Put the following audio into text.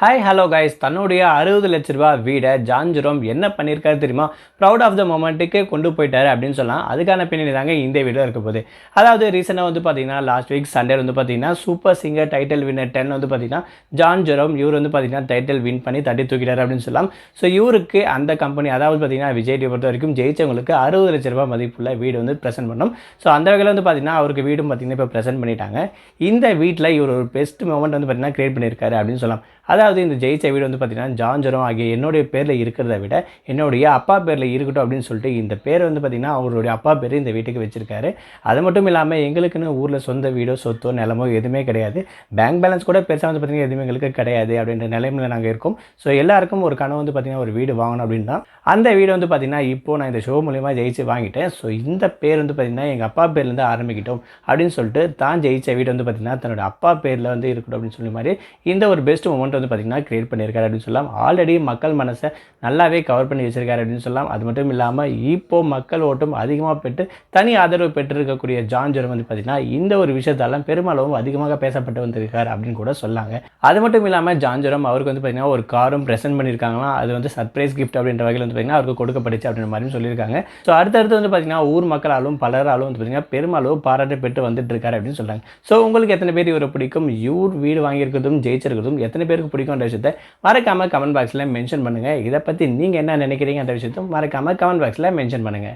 Hi hello guys தன்னுடைய அறுபது லட்ச ரூபா வீடை ஜான்ஜுரோம் என்ன பண்ணியிருக்காரு தெரியுமா? ப்ரௌட் ஆஃப் த மொமெண்ட்டுக்கு கொண்டு போயிட்டாரு அப்படின்னு சொல்லலாம். அதுக்கான பின்னணி தாங்க இந்த வீடியோ இருக்க போகுது. அதாவது ரீசெண்டாக வந்து பார்த்தீங்கன்னா லாஸ்ட் வீக் சண்டே வந்து பார்த்தீங்கன்னா super singer title winner ten வந்து பார்த்தீங்கன்னா ஜான் ஜுரோம் இவர் வந்து பார்த்தீங்கன்னா டைட்டில் வின் பண்ணி தட்டி தூக்கிட்டாரு அப்படின்னு சொல்லலாம். ஸோ இவருக்கு அந்த கம்பெனி அதாவது பார்த்தீங்கன்னா விஜய் பொறுத்த வரைக்கும் ஜெயிச்சவங்களுக்கு அறுபது லட்ச ரூபா மதிப்புள்ள வீடு வந்து ப்ரெசென்ட் பண்ணோம். ஸோ அந்த வகையில் வந்து பார்த்தீங்கன்னா அவருக்கு வீடும் பார்த்தீங்கன்னா இப்போ ப்ரெசென்ட் பண்ணிட்டாங்க. இந்த வீட்டில் இவர் ஒரு பெஸ்ட் மூமெண்ட் வந்து பார்த்தீங்கன்னா கிரியேட் பண்ணியிருக்காரு அப்படின்னு சொல்லலாம். அதாவது இந்த ஜெயிச்ச வீடு வந்து பார்த்திங்கன்னா ஜாஞ்சரம் ஆகிய என்னுடைய பேரில் இருக்கிறத விட என்னுடைய அப்பா பேரில் இருக்கட்டும் அப்படின்னு சொல்லிட்டு இந்த பேர் வந்து பார்த்திங்கன்னா அவருடைய அப்பா பேர் இந்த வீட்டுக்கு வச்சுருக்காரு. அது மட்டும் இல்லாமல் எங்களுக்குன்னு ஊரில் சொந்த வீடோ சொத்தோ நிலமோ எதுவுமே கிடையாது. பேங்க் பேலன்ஸ் கூட பெருசாக வந்து பார்த்தீங்கன்னா எதுவுமே எங்களுக்கு கிடையாது அப்படின்ற நிலைமையில் நாங்கள் இருக்கோம். ஸோ எல்லாருக்கும் ஒரு கனவு வந்து பார்த்தீங்கன்னா ஒரு வீடு வாங்கணும் அப்படின்னு தான் அந்த வீடு வந்து பார்த்தீங்கன்னா இப்போது நான் இந்த ஷோ மூலியமாக ஜெயிச்சு வாங்கிட்டேன். ஸோ இந்த பேர் வந்து பார்த்திங்கன்னா எங்கள் அப்பா பேர்லேருந்து ஆரம்பிக்கிட்டோம் அப்படின்னு சொல்லிட்டு தான் ஜெயிச்ச வீடு வந்து பார்த்திங்கன்னா தன்னோட அப்பா பேரில் வந்து இருக்கட்டும் அப்படின்னு சொல்லி மாதிரி இந்த ஒரு பெஸ்ட் மூமெண்ட் வந்து பார்த்தீங்கன்னா கிரியேட் பண்ணியிருக்காரு அப்படின்னு சொல்லலாம். ஆல்ரெடி மக்கள் மனசை நல்லாவே கவர் பண்ணி வச்சிருக்காரு அப்படின்னு சொல்லலாம். அது மட்டும் இல்லாமல் இப்போ மக்கள் ஓட்டம் அதிகமாக பெற்று தனி ஆதரவு பெற்றிருக்கக்கூடிய ஜான் வந்து பார்த்திங்கன்னா இந்த ஒரு விஷயத்தாலாம் பெருமளவும் அதிகமாக பேசப்பட்டு வந்திருக்கார் அப்படின்னு கூட சொல்லாங்க. அது மட்டும் இல்லாமல் ஜான் அவருக்கு வந்து பார்த்திங்கன்னா ஒரு காரும் ப்ரெசென்ட் பண்ணியிருக்காங்களாம். அது வந்து சர்ப்ரைஸ் கிஃப்ட் அப்படின்ற வகையில் வந்து பார்த்திங்கன்னா அவருக்கு கொடுக்கப்பட்டுச்சு அப்படின்ற மாதிரியும் சொல்லியிருக்காங்க. ஸோ அடுத்தடுத்து வந்து பார்த்திங்கன்னா ஊர் மக்களாலும் பலராலும் வந்து பார்த்திங்கன்னா பெருமளவு பாராட்டு பெற்று வந்துட்டு இருக்காரு அப்படின்னு சொல்கிறாங்க ஸோ உங்களுக்கு எத்தனை பேர் இவரை பிடிக்கும்? இவர் வீடு வாங்கியிருக்கிறதும் ஜெயிச்சிருக்கிறதும் எத்தனை பேருக்கு பிடிக்கும்? அந்த விஷயத்தை மறக்காம கமெண்ட் பாக்ஸில் மென்ஷன் பண்ணுங்க. இதை பற்றி நீங்கள் என்ன நினைக்கிறீங்க அந்த விஷயத்தையும் மறக்காம கமெண்ட் பாக்ஸில் மென்ஷன் பண்ணுங்க.